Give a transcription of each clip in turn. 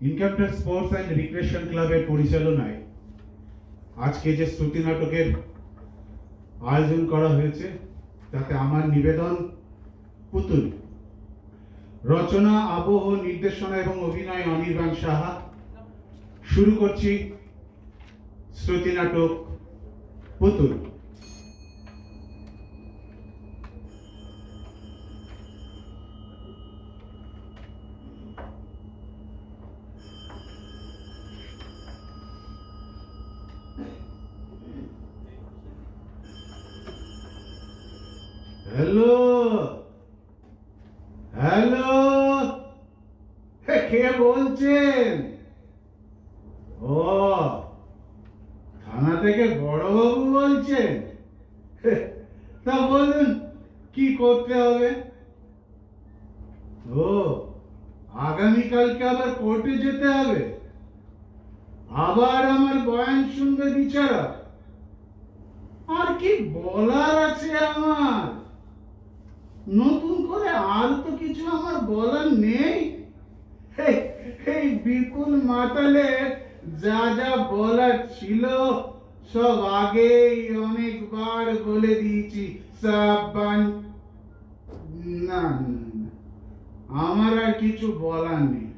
ইনকামটার sports and recreation ক্লাবের পরিচালনায় আজকে যে শ্রুতি নাটকের আয়োজন করা হয়েছে, তাতে আমার নিবেদন পুতুল। রচনা, আবহ, নির্দেশনা এবং অভিনয় অনির্বাণ সাহা। শুরু করছি শ্রুতি নাটক পুতুল। হ্যালো হ্যালো কে বলছেন ও থানা থেকে বড়বাবু বলছেন তা বলুন কি করতে হবে ও আগামীকালকে আবার কোর্টে যেতে হবে আবার আমার বয়ান শুনবে বিচারক আর কি বলার আছে আমার নতুন করে আর তো কিছু আমার বলার নেই এই- এই বিপুল মাতালে যা যা বলার ছিল সব আগেই অনেকবার বলে দিয়েছি। সাবান না। আমার আর কিছু বলার নেই।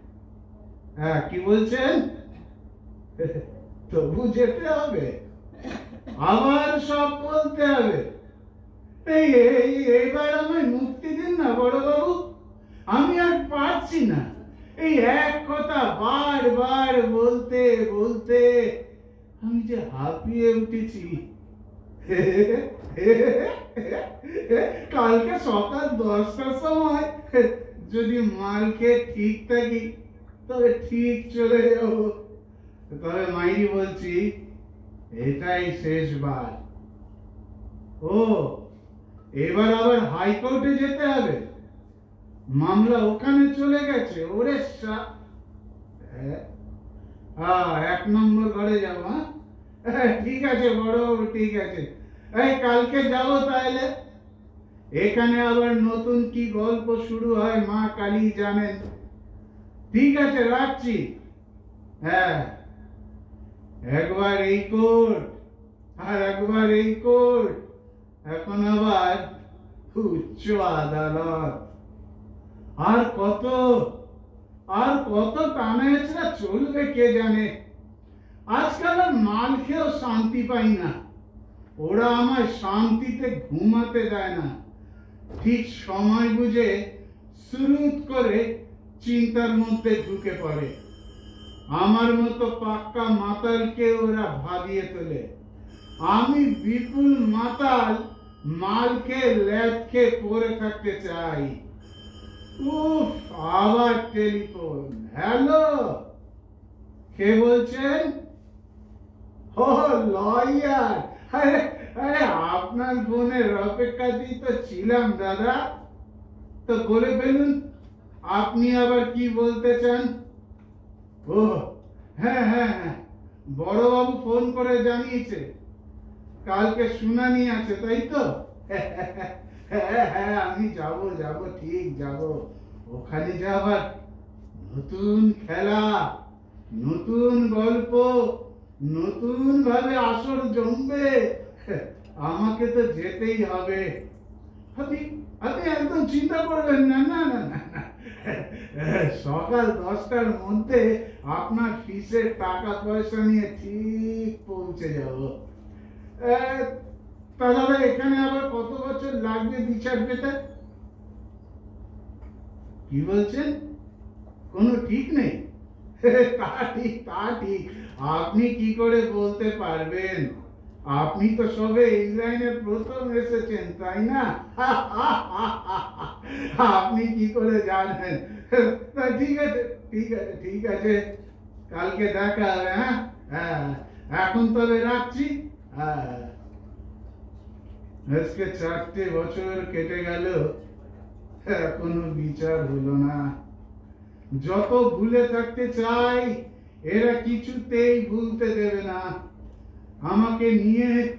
হ্যাঁ কি বলছেন? তবু যেতে হবে। আবার সব বলতে হবে। এই এইবার আমায় মুক্তি দিন না বড় বাবু আমি আর পারছি না। এই এক কথা বারবার বলতে বলতে আমি যে হাঁপিয়ে উঠেছি কালকে সকাল দশটার সময় যদি মাল খেয়ে ঠিক থাকি, তবে ঠিক চলে যাব। তবে মাইরি বলছি, এটাই শেষবার। ও, এবার আবার হাইকোর্টে যেতে হবে। মামলা ওখানে চলে গেছে ওরেসা হ্যাঁ? হ্যাঁ, এক নম্বর ঘরে যাব হ্যাঁ? হ্যাঁ ঠিক আছে বড় ঠিক আছে। এই কালকে যাব তাহলে। এখানে আবার নতুন কি গল্প শুরু হয় মা কালী জানেন। ঠিক আছে রাখছি। হ্যাঁ। একবার এই কোর্ট আর একবার এই কোর্ট। এখন আবার উচ্চ আদালত। আর কত আর কত এছাড়া চলবে কে জানে? আজকাল আর মাল খেয়েও শান্তি পাই না। ওরা আমায় শান্তিতে ঘুমাতে দেয় না। ঠিক সময় বুঝে সুরুত করে চিন্তার মধ্যে ঢুকে পড়ে। আমার মতো পাক্কা মাতালকে ওরা ভাবিয়ে তোলে। আমি বিপুল মাতাল, মালকে ল্যাবকে পরে থাকতে চাই। আবার টেলিফোন। হ্যালো? কে বলছেন? ও, লয়ার। আরে আরে, আপনার ফোনের অপেক্ষাতেই তো ছিলাম, দাদা। তো বলে ফেলুন, আপনি আবার কি বলতে চান? ও হ্যাঁ হ্যাঁ হ্যাঁ বড়বাবু ফোন করে জানিয়েছে। কালকে শুনানি আছে, তাই তো? হ্যাঁ হ্যাঁ আমি যাব যাব, ঠিক, যাব। ওখানে যাবার নতুন খেলা, নতুন গল্প নতুন ভাবে আসর জমবে। আমাকে তো যেতেই হবে। আপনি আপনি একদম চিন্তা করবেন না না না না না। সকাল দশটার মধ্যে আপনার ফিসের টাকা পয়সা নিয়ে ঠিক পৌঁছে যাব। আহ, তা দাদা এখানে আবার কত বছর লাগবে বিচার পেতে? কি বলছেন? কোনো ঠিক নেই? তা ঠিক তা ঠিক। আপনি কি করে বলতে পারবেন? আপনি তো সবে এই লাইনে প্রথম এসেছেন তাই না? আপনি কি করে জানেন ঠিক আছে ঠিক আছে ঠিক আছে। কালকে দেখা হবে হ্যাঁ হ্যাঁ। এখন তবে রাখছি। হ্যাঁ। আজকে চারটে বছর কেটে গেল, এখনও বিচার হলো না। যত ভুলে থাকতে চাই, এরা কিছুতেই ভুলতে দেবে না। আমাকে নিয়ে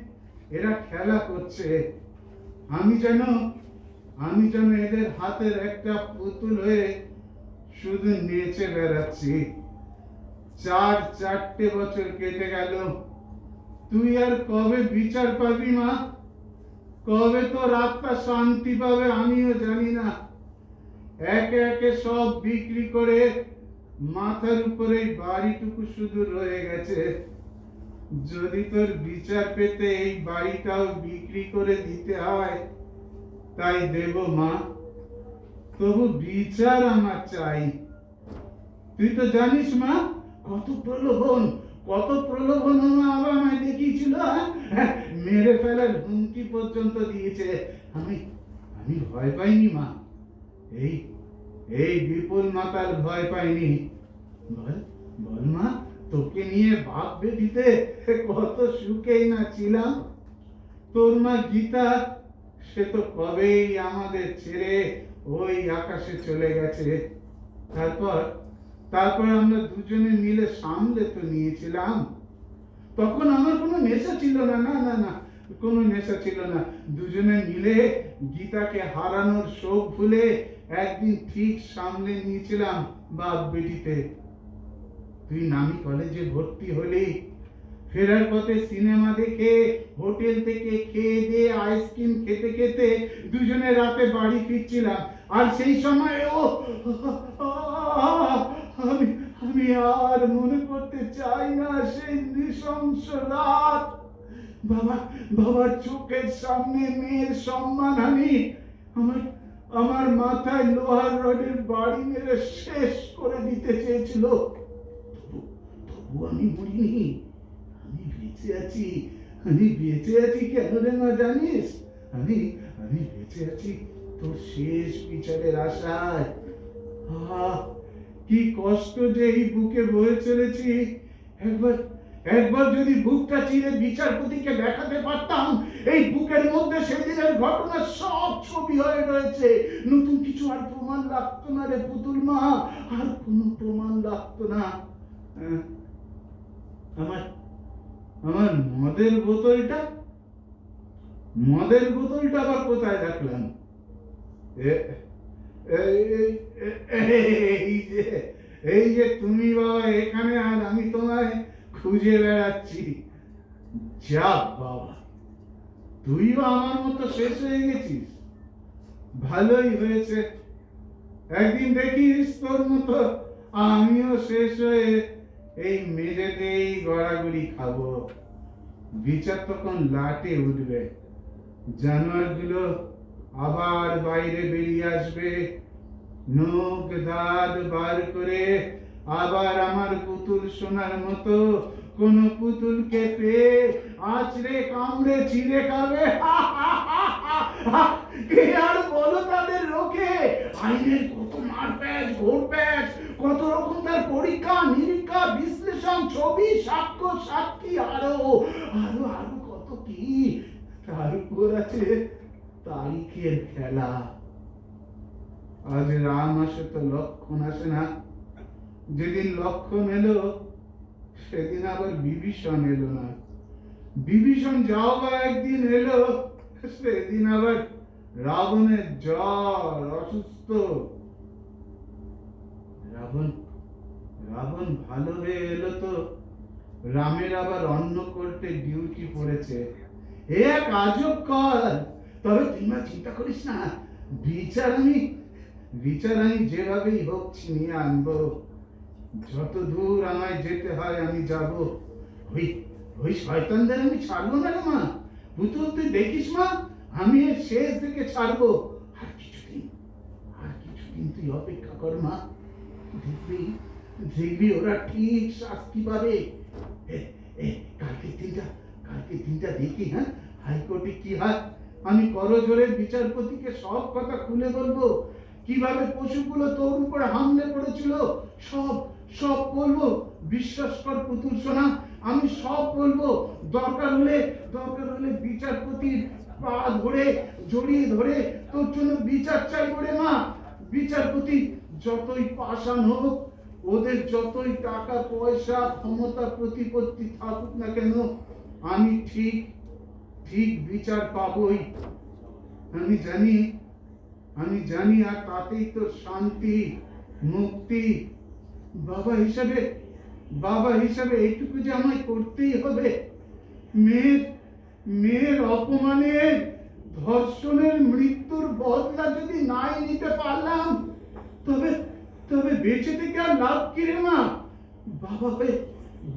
এরা খেলা করছে। আমি যেন আমি যেন এদের হাতের একটা পুতুল হয়ে শুধু নেচে বেড়াচ্ছি। চার চারটে বছর কেটে গেল। তুই আর কবে বিচার পাবি মা? কবে তো রাতটা শান্তি পাবে আমিও জানি না। একে একে সব বিক্রি করে মাথার উপরে বাড়িটুকু শুধু রয়ে গেছে। যদি তোর বিচার পেতে এই বাড়িটাও বিক্রি করে দিতে হয়, তাই দেব মা। তবু বিচার আমার চাই। তুই তো জানিস মা, কত প্রলোভন কত প্রলোভন আমায় দেখিয়েছিল হ্যাঁ? মেরে ফেলার হুমকি পর্যন্ত দিয়েছে। আমি আমি ভয় পাইনি, মা। এই এই বিপুল মাতার ভয় পাইনি। বল বল, মা, তোকে নিয়ে বাপ বেটিতে কত সুখেই না ছিলাম। তোর মা গীতা, সে তো কবেই আমাদের ছেড়ে ওই আকাশে চলে গেছে। তারপর তারপর আমরা দুজনে মিলে সামলে তো নিয়েছিলাম। তখন আমার কোনো নেশা ছিল না না না না, কোনো নেশা ছিল না। দুজনে মিলে গীতাকে হারানোর শোক ভুলে একদিন ঠিক সামলে নিয়েছিলাম বাপ বেটিতে। তুই নামি কলেজে ভর্তি হলি। ফেরার পথে সিনেমা দেখে, হোটেল থেকে খেয়ে দিয়ে আইসক্রিম খেতে খেতে দুজনে রাতে বাড়ি ফিরছিলাম। আর সেই সময় ও, আমি আমি আর মনে করতে চাই না সেই নৃশংস রাত। বাবা, বাবার চোখের সামনে মেয়ের সম্মান আমি। আমার আমার মাথায় লোহার রডের বাড়ি মেরে শেষ করে দিতে চেয়েছিল। তবু আমি মরিনি আমি বেঁচে আছি, আমি বেঁচে আছি কেন রে মা জানিস? আমি আমি বেঁচে আছি তোর শেষ বিচারের আশায়। আহ কি কষ্ট যে এই বুকে বয়ে চলেছি। একবার একবার যদি বুকটা চিরে বিচারপতিকে দেখাতে পারতাম এই বুকের মধ্যে সেদিনের ঘটনা সব ছবি হয়ে রয়েছে। নতুন কিছু আর প্রমাণ লাগতো না রে পুতুল মা আর কোনো প্রমাণ লাগতো না। আহ, আমার আমার মদের বোতলটা মদের বোতলটা আবার কোথায় রাখলাম? এ- এই- যে, এই যে তুমি বাবা এখানে, আর আমি তোমায় খুঁজে বেড়াচ্ছি। যা বাবা তুইও আমার মতো শেষ হয়ে গেছিস। ভালোই হয়েছে। একদিন দেখিস তোর মতো, আমিও শেষ হয়ে এই মেঝেতেই গড়াগড়ি খাব। বিচার তখন লাটে উঠবে। জানোয়ারগুলো আবার বাইরে বেরিয়ে আসবে। নখ দাঁত বার করে আবার আমার পুতুল সোনার মতো কোন পুতুলকে পেয়ে আছড়ে কামড়ে, ছিঁড়ে খাবে। কে আর বলো তাদের লোকে আইনের কত মার প্যাচ, ঘোর প্যাচ, কত রকম তার পরীক্ষা, নিরীক্ষা, বিশ্লেষণ, ছবি, সাক্ষ্য, সাক্ষী, আরও আরও আরও কত কি? তার আছে তারিখের খেলা। আজ রাম আসে তো লক্ষণ আসে না। যেদিন লক্ষণ এলো, সেদিন আবার বিভীষণ এলো না। বিভীষণ যাও বা একদিন এলো, সেদিন আবার রাবণের জ্বর অসুস্থ। রাবণ রাবণ ভালো হয়ে এলো তো। রামের আবার অন্য করতে ডিউটি পড়েছে। এক আজব কর তবে তুই মা চিন্তা করিস না। বিচার আমি বিচার আমি যেভাবেই হোক ছিনিয়ে আনব। যত দূর আমায় যেতে হয় আমি যাব। ওই ওই শয়তানদের আমি ছাড়বো না মা। পুতুল তুই দেখিস মা আমি এর শেষ থেকে ছাড়বো। আর কিছুদিন আর কিছুদিন তুই অপেক্ষা কর মা। দেখবি দেখবি ওরা ঠিক শাস্তি পাবে। এ, এ, কালকে দিনটা কালকে দিনটা দেখি হ্যাঁ? হাইকোর্টে কি হয়? আমি করজোরে বিচারপতিকে সব কথা খুলে বলব। কীভাবে পশুগুলো তোর উপরে হামলে পড়েছিল, সব সব বলব। বিশ্বাস কর পুতুল সোনা, আমি সব বলব। দরকার হলে দরকার হলে বিচারপতির পা ধরে, জড়িয়ে ধরে তোর জন্য বিচার চাই করে মা। বিচারপতি যতই পাষাণ হোক, ওদের যতই টাকা, পয়সা, ক্ষমতা, প্রতিপত্তি থাকুক না কেন, আমি ঠিক ঠিক বিচার পাবই। আমি জানি আমি জানি আর তাতেই তো শান্তি, মুক্তি। বাবা হিসাবে বাবা হিসাবে এইটুকু যে আমায় করতেই হবে, মেয়ের মেয়ের অপমানের, ধর্ষণের মৃত্যুর বদলা যদি নাই নিতে পারলাম, তবে তবে বেঁচে থেকে আর লাভ কি রে মা? বাবা হয়ে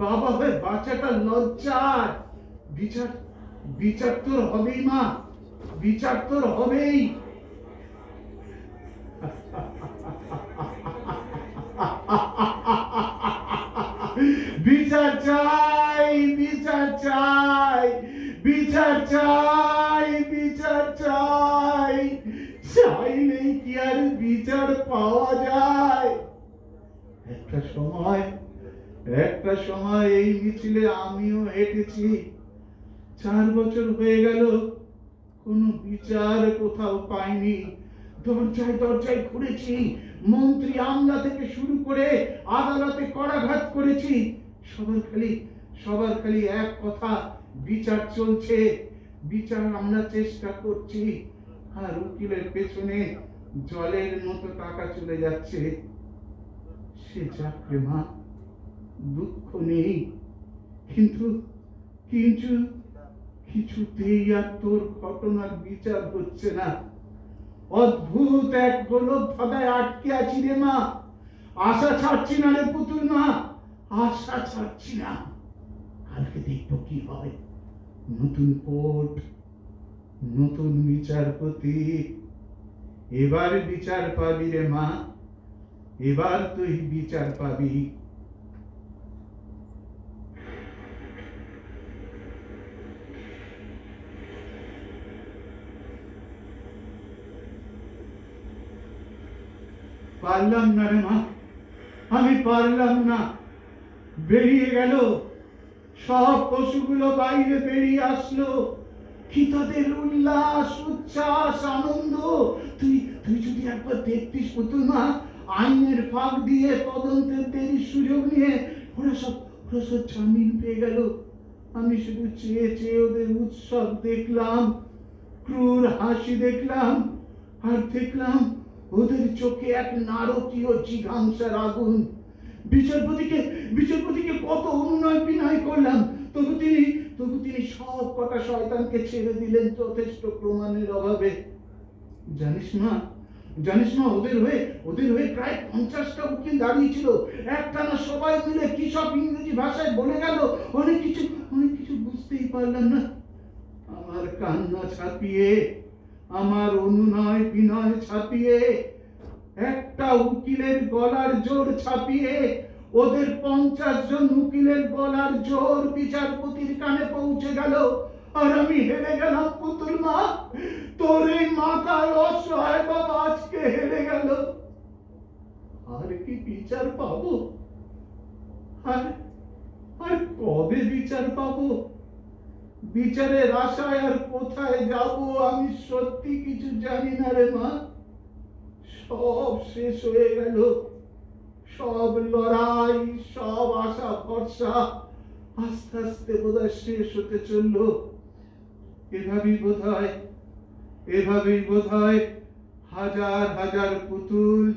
বাবা হয়ে বাচ্চাটা লজ্জার। বিচার বিচার হবেই মা বিচার হবেই। বিচার চাই বিচার চাই বিচার চাই বিচার চাই। চাইলেই কি আর বিচার পাওয়া যায়? একটা সময় একটা সময় এই মিছিলে আমিও হেঁটেছি। চার বছর হয়ে গেল, কোনো বিচার কোথাও পাইনি। দরজায় দরজায় ঘুরেছি, মন্ত্রী আমলা থেকে শুরু করে আদালতে করাঘাত করেছি। সবার খালি সবার খালি এক কথা, বিচার চলছে। বিচার আমরা চেষ্টা করছি। আর উকিলের পেছনে জলের মতো টাকা চলে যাচ্ছে। সে চাকরি মা, দুঃখ নেই। কিন্তু কিন্তু কিছুতেই আর তোর ঘটনার বিচার হচ্ছে না। অদ্ভুত এক গোলক ধাঁধায় আটকে আছি রে মা। আশা ছাড়ছি না রে পুতুল মা, আশা ছাড়ছি না। কালকে দেখব কি হয় নতুন কোর্ট, নতুন বিচারপতি। এবার বিচার পাবি রে মা, এবার তুই বিচার পাবি। পারলাম না রে মা। আমি পারলাম না। বেরিয়ে গেল। সব পশুগুলো বাইরে বেরিয়ে আসলো। কি তাদের উল্লাস, উচ্ছ্বাস, আনন্দ? তুই তুই যদি একবার দেখতিস পুতুল মা, আইনের ফাঁক দিয়ে তদন্তের দেরির সুযোগ নিয়ে ওরা সব ওরা সব জামিন পেয়ে গেল। আমি শুধু চেয়ে চেয়ে ওদের উৎসব দেখলাম, ক্রুর হাসি দেখলাম, আর দেখলাম ওদের চোখে এক নারকীয় জিঘাংসার আগুন বিচারপতিকে বিচারপতিকে কত অনুনয় বিনয় করলাম। তবু তিনি তবু তিনি সব কটা শয়তানকে ছেড়ে দিলেন যথেষ্ট প্রমাণের অভাবে। জানিস না? জানিস না, ওদের হয়ে ওদের হয়ে প্রায় পঞ্চাশটা উকিল দাঁড়িয়েছিল একটানা সবাই মিলে কি সব ইংরেজি ভাষায় বলে গেল। অনেক কিছু অনেক কিছু বুঝতেই পারলাম না। আমার কান্না ছাপিয়ে আমার অনুনয় বিনয় ছাপিয়ে, একটা উকিলের গলার জোর ছাপিয়ে, ওদের পঞ্চাশ জন উকিলের গলার জোর বিচারপতির কানে পৌঁছে গেল। আর আমি হেরে গেলাম পুতুল মা। তোর এই মাথার অসহায় বাবা আজকে হেরে গেল। আর কি বিচার পাবো? আর আর কবে বিচার পাবো? বিচারের আশায় আর কোথায় যাব আমি সত্যি কিছু জানি না রে মা। সব শেষ হয়ে গেল। সব লড়াই, সব আশা, ভরসা আস্তে আস্তে বোধহয় শেষ হতে চলল। এভাবেই বোধ হয় এভাবেই বোধ হয় হাজার হাজার পুতুল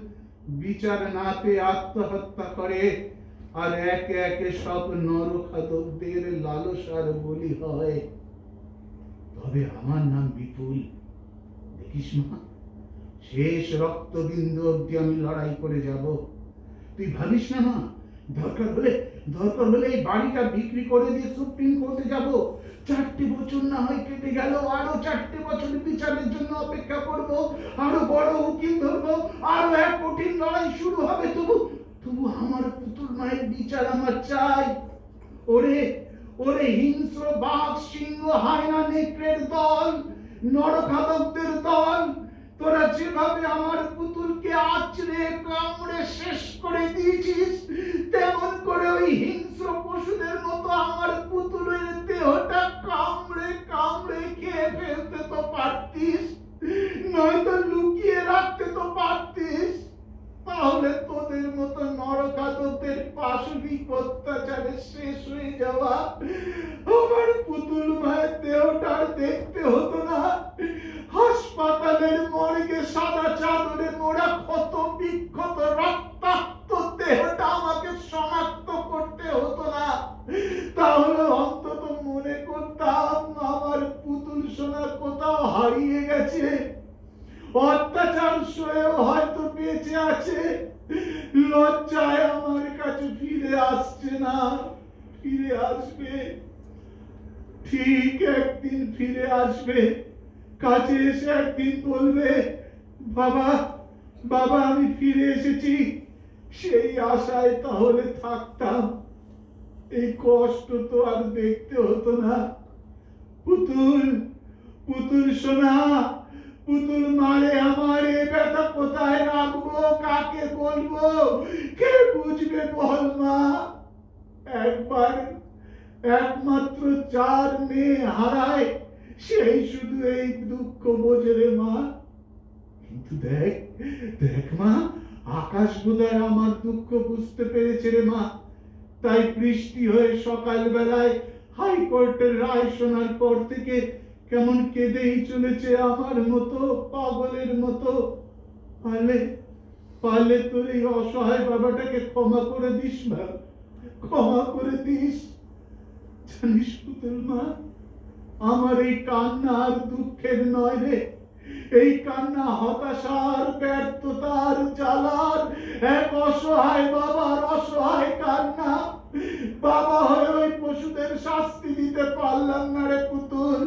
বিচার না পেয়ে আত্মহত্যা করে আর একে একে সব নরখাদকদের লালসার বলি হয়। তবে আমার নাম বিপুল। দেখিস মা, শেষ রক্তবিন্দু অব্দি আমি লড়াই করে যাব। তুই ভাবিস না মা, দরকার হলে দরকার হলে এই বাড়িটা বিক্রি করে দিয়ে সুপ্রিম কোর্টে যাব। চারটে বছর না হয় কেটে গেল, আরও চারটে বছর বিচারের জন্য অপেক্ষা করব, আরও বড় উকিল ধরবো, আরও এক কঠিন লড়াই শুরু হবে। তবু তবু আমার মায়ের বিচার আমার চাই। ওরে ওরে হিংস্র বাঘ সিংহ, হায়না, নেকড়ের দল নরখাদকদের দল, তোরা যেভাবে আমার পুতুলকে আঁচড়ে, কামড়ে শেষ করে দিয়েছিস, তেমন করে ওই হিংস্র পশুদের মতো আমার পুতুলের দেহটা কামড়ে কামড়ে খেয়ে ফেলতে আমার পুতুল ভাইয়ের দেহটা দেখতে হতো না। হাসপাতালের মর্গে সাদা চাদরে মোড়া ক্ষত বিক্ষত রক্তাক্ত দেহটা আমাকে শনাক্ত করতে হতো না। তাহলে অন্তত মনে করতাম আমার পুতুল সোনা কোথাও হারিয়ে গেছে। অত্যাচার সয়েও হয়তো বেঁচে আছে। লজ্জায় আমার কাছে ফিরে আসছে না। ফিরে আসবে। ঠিক একদিন ফিরে আসবে। কাছে এসে একদিন বলবে, বাবা বাবা, আমি ফিরে এসেছি। সেই আশায় তাহলে থাকতাম। এই কষ্ট তো আর দেখতে হতো না। পুতুল পুতুল সোনা, পুতুল মারে আমার, এ ব্যথা কোথায় রাখব? কাকে বলব? কে বুঝবে বল মা? একবার একমাত্র চার মেয়ে হারায়, সেই শুধু এই দুঃখ বোঝে রে মা। কিন্তু দেখ দেখ মা, আকাশ বোধহয় আমার দুঃখ বুঝতে পেরেছে রে মা। তাই বৃষ্টি হয়ে সকাল বেলায় হাইকোর্টের রায় শোনার পর থেকে কেমন কেঁদেই চলেছে আমার মতো, পাগলের মতো। পারলে পারলে তোর এই অসহায় বাবাটাকে ক্ষমা করে দিস না ক্ষমা করে দিস। জানিস মা, আমার এই কান্না আর দুঃখের নয় রে। এই কান্না হতাশার, ব্যর্থতার, জ্বালার, এক অসহায় বাবার অসহায় কান্না। বাবা হয়ে ওই পশুদের শাস্তি দিতে পারলাম না রে পুতুল।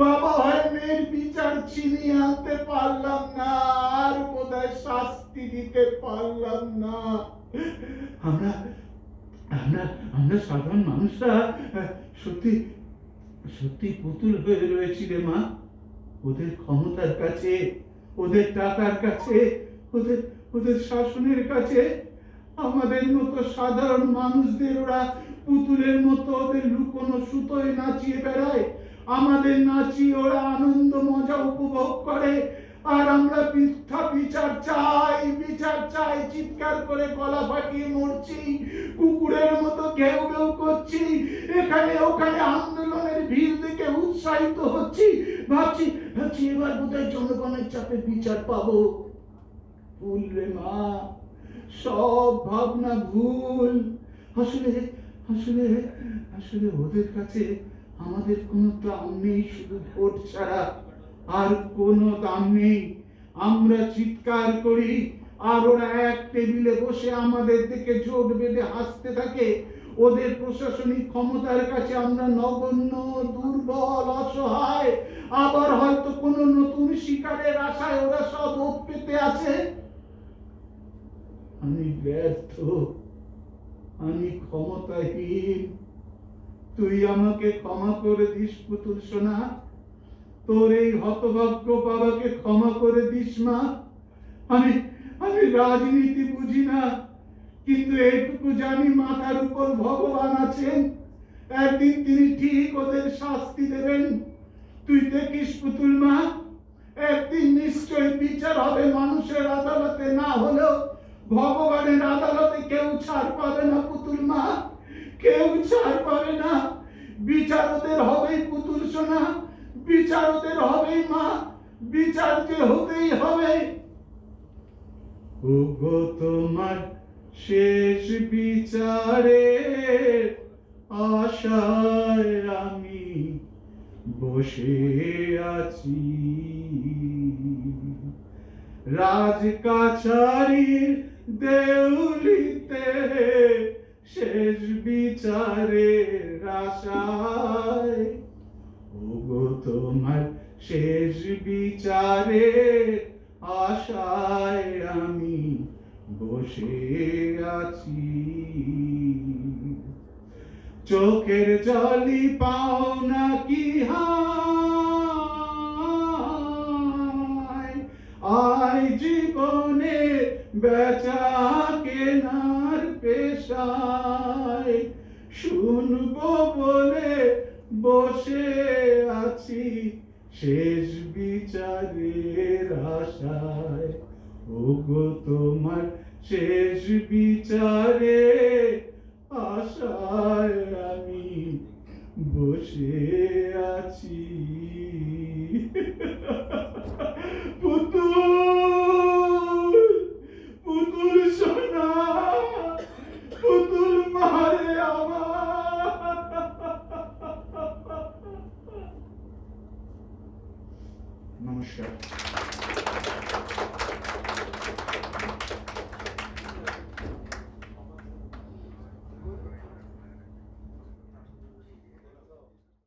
বাবা হয়ে মেয়ের বিচার ছিনিয়ে আনতে পারলাম না, আর বোধহয় শাস্তি দিতে পারলাম না। আমরা আমরা আমরা সাধারণ মানুষরা সত্যি সত্যি পুতুল হয়ে রয়েছি রে মা। ওদের ক্ষমতার কাছে, ওদের টাকার কাছে, ওদের ওদের শাসনের কাছে, আমাদের মতো সাধারণ মানুষদের ওরা পুতুলের মতো ওদের লুকোনো সুতোয় নাচিয়ে বেড়ায়। আমাদের নাচিয়ে ওরা আনন্দ, মজা উপভোগ করে। আর আমরা মিথ্যা বিচার চাই বিচার চাই, চিৎকার করে গলা ফাটিয়ে মরছি। কুকুরের মতো ঘেউ ঘেউ করছি। এখানে ওখানে আন্দোলনের ভিড় দেখে উৎসাহিত হচ্ছি। ভাবছি ভাবছি এবার বোধহয় জনগণের চাপে বিচার পাবো। ভুল রে মা, সব ভাবনা ভুল। আসলে আসলে আসলে ওদের কাছে আমাদের কোনো দাম নেই, শুধু ভোট ছাড়া। আর কোনো দাম নেই। আমরা চিৎকার করি, আর ওরা এক টেবিলে বসে আমাদের দিকে জোট বেঁধে হাসতে থাকে। ওদের প্রশাসনিক ক্ষমতার কাছে আমরা নগণ্য, দুর্বল, অসহায়। আবার হয়তো কোনো নতুন শিকারের আশায় ওরা সব ওপ পেতে আছে। আমি ব্যর্থ, আমি ক্ষমতাহীন। তুই আমাকে ক্ষমা করে দিস পুতুল সোনা। তোর এই হতভাগ্য বাবাকে ক্ষমা করে দিস, মা। আমি আমি রাজনীতি বুঝি না, কিন্তু এইটুকু জানি মাথার উপর ভগবান আছেন। একদিন তিনি ঠিক ওদের শাস্তি দেবেন। তুই দেখিস পুতুল, মা, একদিন নিশ্চয় বিচার হবে মানুষের আদালতে, না হলেও ভগবানের আদালতে কেউ ছাড় পাবে না পুতুল, মা। কেউ ছাড় পাবে না। বিচার ওদের হবেই পুতুল, সোনা। বিচার হবেই, মা। বিচারকে হতেই হবে। ওগো তোমার শেষ বিচারে আশায় আমি বসে আছি। রাজ কাছারির দেউলিতে শেষ বিচারে আশায় ওগো তোমার শেষ বিচারে আশায় আমি বসে আছি। চোখের জলি পাও নাকি হায়? আয় জীবনে বেচা কেনার পেশায়। শুনব বলে বসে আছি শেষ বিচারের আশায়। ওগো তোমার শেষ বিচারে আশায় আমি বসে আছি। olmuş ya.